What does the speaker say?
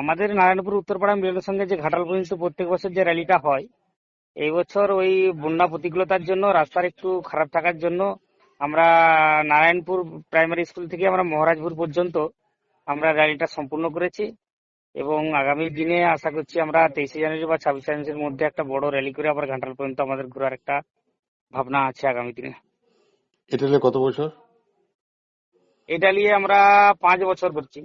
আমাদের নারায়ণপুর উত্তরপাড়া মিলনের সঙ্গে যে ঘাটাল পর্যন্ত প্রত্যেক বছর যে র্যালিটা হয় এই বছর ওই বন্যা প্রতিকূলতার জন্য রাস্তার একটু খারাপ থাকার জন্য আমরা নারায়ণপুর প্রাইমারি স্কুল থেকে আমরা মহারাজপুর পর্যন্ত আমরা র্যালিটা সম্পূর্ণ করেছি এবং আগামী দিনে আশা করছি আমরা তেইশে জানুয়ারি বা ছাব্বিশে জানুয়ারির মধ্যে একটা বড় র্যালি করে আবার ঘাটাল পর্যন্ত আমাদের ঘোরার একটা ভাবনা আছে আগামী দিনে। এটা কত বছর? এটা নিয়ে আমরা পাঁচ বছর করছি।